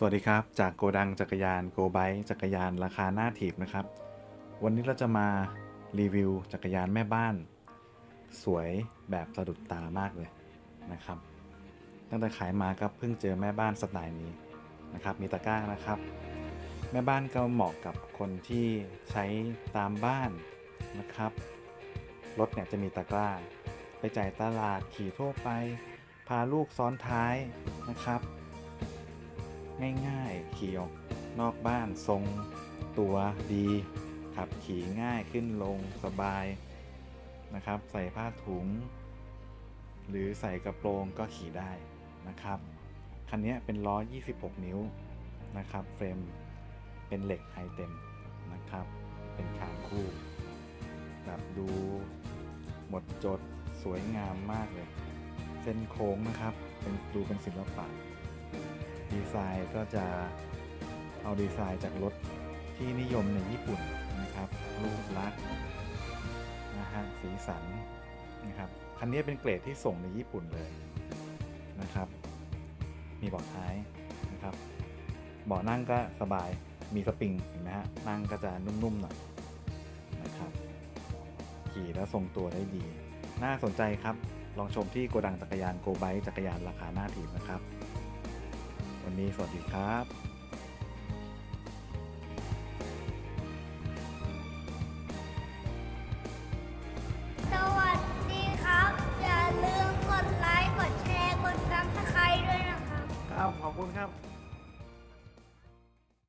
สวัสดีครับ จากโกดังจักรยานโกไบจักรยานราคาหน้าถีบนะครับ วันนี้เราจะมารีวิวจักรยานแม่บ้าน สวยแบบสะดุดตามากเลยนะครับ ตั้งแต่ขายมาก็เพิ่งเจอแม่บ้านสไตล์นี้นะครับ มีตะกร้านะครับ แม่บ้านก็เหมาะกับคนที่ใช้ตามบ้านนะครับรถเนี่ยจะมีตะกร้า ไปจ่ายตลาดขี่ทั่วไป พาลูกซ้อนท้ายนะครับ ง่ายๆ ขี่ออกนอกบ้านทรงตัวดี ขับขี่ง่ายขึ้นลงสบายนะครับ ใส่ผ้าถุง หรือใส่กระโปรงก็ขี่ได้นะครับ คันนี้เป็นล้อ 26 นิ้วนะครับ เฟรมเป็นเหล็กไฮเต็มนะครับ เป็นขางคู่แบบดูหมดจดสวยงามมากเลย เส้นโค้งนะครับ เป็นดูเป็นศิลปะ ดีไซน์ก็จะเอาดีไซน์จากรถที่นิยมในญี่ปุ่นนะครับรูปลักษณ์นะฮะสีสันนะครับคันนี้เป็นเกรดที่ส่งในญี่ปุ่นเลยนะครับ มีเบาะท้ายนะครับเบาะนั่งก็สบายมีสปริงเห็นไหมฮะนั่งก็จะนุ่มๆหน่อยนะครับขี่แล้วทรงตัวได้ดี น่าสนใจครับ ลองชมที่โกดังจักรยานโกไบจักรยานราคาหน้าถีบนะครับ วันนี้สวัสดีครับสวัสดีครับอย่าลืมกดไลค์กดแชร์กดซับสไครต์ด้วยนะครับครับขอบคุณครับ